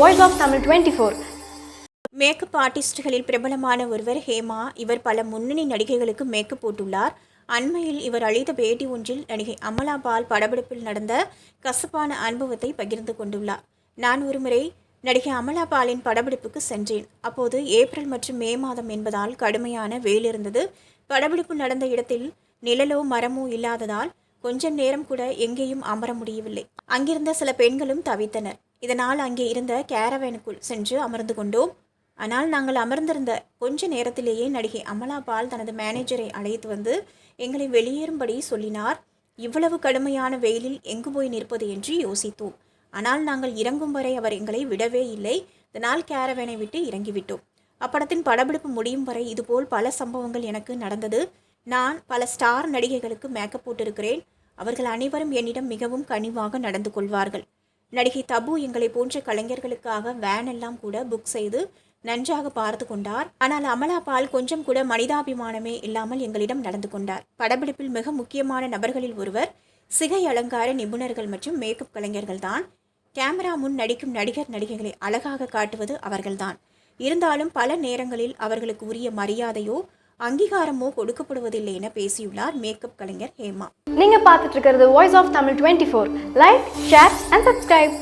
Voice of Tamil twenty four makeup ஆர்டிஸ்டுகளில் பிரபலமான ஒருவர் ஹேமா. இவர் பல முன்னணி நடிகைகளுக்கு மேக்கப் போட்டுள்ளார். அண்மையில் இவர் அளித்த பேட்டி ஒன்றில் நடிகை அமலா பால் படப்பிடிப்பில் நடந்த கசப்பான அனுபவத்தை பகிர்ந்து கொண்டுள்ளார். நான் ஒருமுறை நடிகை அமலா பாலின் படப்பிடிப்புக்கு சென்றேன். அப்போது ஏப்ரல் மற்றும் மே மாதம் என்பதால் கடுமையான வெயில் இருந்தது. படப்பிடிப்பு நடந்த இடத்தில் நிழலோ மரமோ இல்லாததால் கொஞ்சம் நேரம் கூட எங்கேயும் அமர முடியவில்லை. அங்கிருந்த சில பெண்களும் தவித்தனர். இதனால் அங்கே இருந்த கேரவேனுக்குள் சென்று அமர்ந்து கொண்டோம். ஆனால் நாங்கள் அமர்ந்திருந்த கொஞ்ச நேரத்திலேயே நடிகை அமலா பால் தனது மேனேஜரை அழைத்து வந்து எங்களை வெளியேறும்படி சொல்லினார். இவ்வளவு கடுமையான வெயிலில் எங்கு போய் நிற்பது என்று யோசித்தோம். ஆனால் நாங்கள் இறங்கும் வரை அவர் எங்களை விடவே இல்லை. இதனால் கேரவேனை விட்டு இறங்கிவிட்டோம். அப்படத்தின் படப்பிடிப்பு முடியும் வரை இதுபோல் பல சம்பவங்கள் எனக்கு நடந்தது. நான் பல ஸ்டார் நடிகைகளுக்கு மேக்கப் போட்டிருக்கிறேன். அவர்கள் அனைவரும் என்னிடம் மிகவும் கனிவாக நடந்து கொள்வார்கள். நடிகை தபு எங்களை போன்ற கலைஞர்களுக்காக வேன் எல்லாம் கூட புக் செய்து நன்றாக பார்த்து கொண்டார். ஆனால் அமலா பால் கொஞ்சம் கூட மனிதாபிமானமே இல்லாமல் எங்களிடம் நடந்து கொண்டார். படப்பிடிப்பில் மிக முக்கியமான நபர்களில் ஒருவர் சிகை அலங்கார நிபுணர்கள் மற்றும் மேக்கப் கலைஞர்கள்தான் கேமரா முன் நடிக்கும் நடிகர் நடிகைகளை அழகாக காட்டுவது அவர்கள்தான். இருந்தாலும் பல நேரங்களில் அவர்களுக்கு உரிய மரியாதையோ அங்கீகாரமோ கொடுக்கப்படுவதில்லை என பேசியுள்ளார் மேக்கப் கலைஞர் ஹேமா. நீங்க பார்த்துட்டு இருக்கிறது voice of Tamil twenty four like share and subscribe